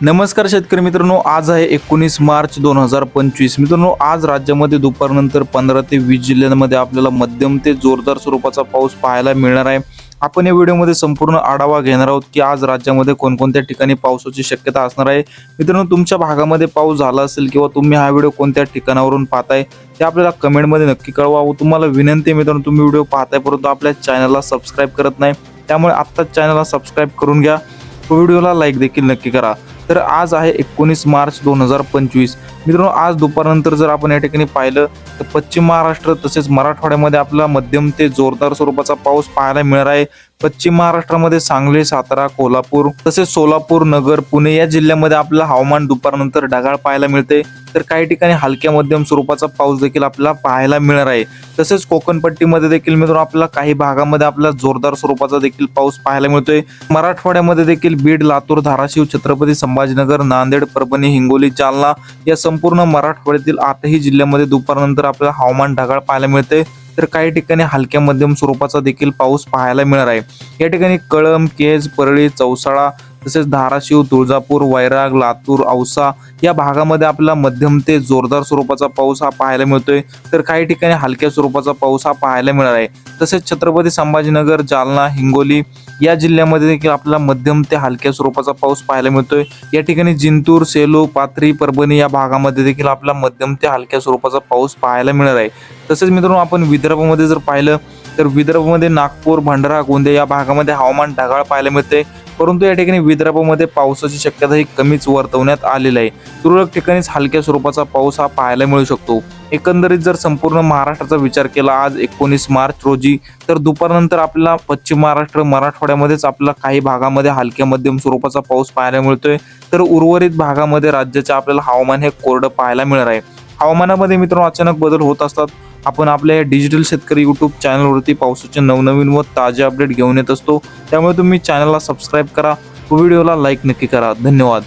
नमस्कार शेतकरी मित्रांनो आज आहे एकोणीस मार्च दोन हजार पंचवीस. मित्रांनो आज राज्यामध्ये दुपारनंतर पंधरा ते वीस जिल्ह्यांमध्ये आपल्याला मध्यम ते जोरदार स्वरूपाचा पाऊस पाहायला मिळणार आहे. आपण या व्हिडिओमध्ये संपूर्ण आढावा घेणार आहोत की आज राज्यामध्ये कोणकोणत्या ठिकाणी पावसाची शक्यता असणार आहे. मित्रांनो तुमच्या भागामध्ये पाऊस झाला असेल किंवा तुम्ही हा व्हिडिओ कोणत्या ठिकाणावरून पाहताय ते आपल्याला कमेंटमध्ये नक्की कळवा. व तुम्हाला विनंती आहे मित्रांनो तुम्ही व्हिडिओ पाहताय परंतु आपल्या चॅनलला सबस्क्राईब करत नाही त्यामुळे आत्ताच चॅनलला सबस्क्राईब करून घ्या. व्हिडिओला लाईक देखील नक्की करा. तर आज आहे एकोणीस मार्च दोन हजार पंचवीस. मित्रांनो आज दुपारनंतर जर आपण या ठिकाणी पाहिलं तर पश्चिम महाराष्ट्र तसेच मराठवाड्यामध्ये आपला मध्यम ते जोरदार स्वरूपाचा पाऊस पाहायला मिळणार आहे. पश्चिम महाराष्ट्रामध्ये सांगली सातारा कोल्हापूर तसेच सोलापूर नगर पुणे या जिल्ह्यामध्ये आपल्याला हवामान दुपारनंतर ढगाळ पाहायला मिळते. तर काही ठिकाणी हलक्या मध्यम स्वरूपाचा पाऊस देखील आपल्याला पाहायला मिळणार आहे. तसेच कोकणपट्टीमध्ये देखील मित्रांनो आपल्याला काही भागामध्ये आपल्याला जोरदार स्वरूपाचा देखील पाऊस पाहायला मिळतोय. मराठवाड्यामध्ये देखील बीड लातूर धाराशिव छत्रपती संभाजीनगर नांदेड परभणी हिंगोली जालना या संपूर्ण मराठवाड्यातील आठही जिल्ह्यामध्ये दुपारनंतर आपल्याला हवामान ढगाळ पाहायला मिळते. तर काही ठिकाणी हलक्या मध्यम स्वरूपाचा देखील पाऊस पाहायला मिळणार आहे. या ठिकाणी कळम केज परळी चौसाळा तसेच धाराशिव तुळजापूर वैराग लातूर औसा या भागामध्ये आपल्याला मध्यम ते जोरदार स्वरूपाचा पाऊस हा पाहायला मिळतोय. तर काही ठिकाणी हलक्या स्वरूपाचा पाऊस हा पाहायला मिळणार आहे. तसेच छत्रपती संभाजीनगर जालना हिंगोली या जिल्ह्यामध्ये देखील आपल्याला मध्यम ते हलक्या स्वरूपाचा पाऊस पाहायला मिळतोय. या ठिकाणी जिंतूर सेलू पाथरी परभणी या भागामध्ये देखील आपल्याला मध्यम ते हलक्या स्वरूपाचा पाऊस पाहायला मिळणार आहे. तसेच मित्रांनो आपण विदर्भामध्ये जर पाहिलं तर विदर्भामध्ये नागपूर भंडारा गोंदिया या भागामध्ये हवामान ढगाळ पाहायला मिळते परंतु या ठिकाणी विदर्भामध्ये पावसाची शक्यता ही कमीच वर्तवण्यात आलेली आहे. तुरळक ठिकाणीच हलक्या स्वरूपाचा पाऊस हा पाहायला मिळू शकतो. एकंदरीत जर संपूर्ण महाराष्ट्राचा विचार केला आज एकोणीस मार्च रोजी तर दुपारनंतर आपल्याला पश्चिम महाराष्ट्र मराठवाड्यामध्येच आपल्याला काही भागामध्ये हलक्या मध्यम स्वरूपाचा पाऊस पाहायला मिळतोय. तर उर्वरित भागामध्ये राज्याचे आपल्याला हवामान हे कोरडं पाहायला मिळणार आहे. हवामानामध्ये मित्रांनो अचानक बदल होत असतात. आपण आपल्या या डिजिटल शेतकरी यूट्यूब चॅनलवरती पावसाचे नवनवीन व ताजे अपडेट घेऊन येत असतो. त्यामुळे तुम्ही चॅनलला सबस्क्राईब करा. व व्हिडिओला लाईक नक्की करा. धन्यवाद.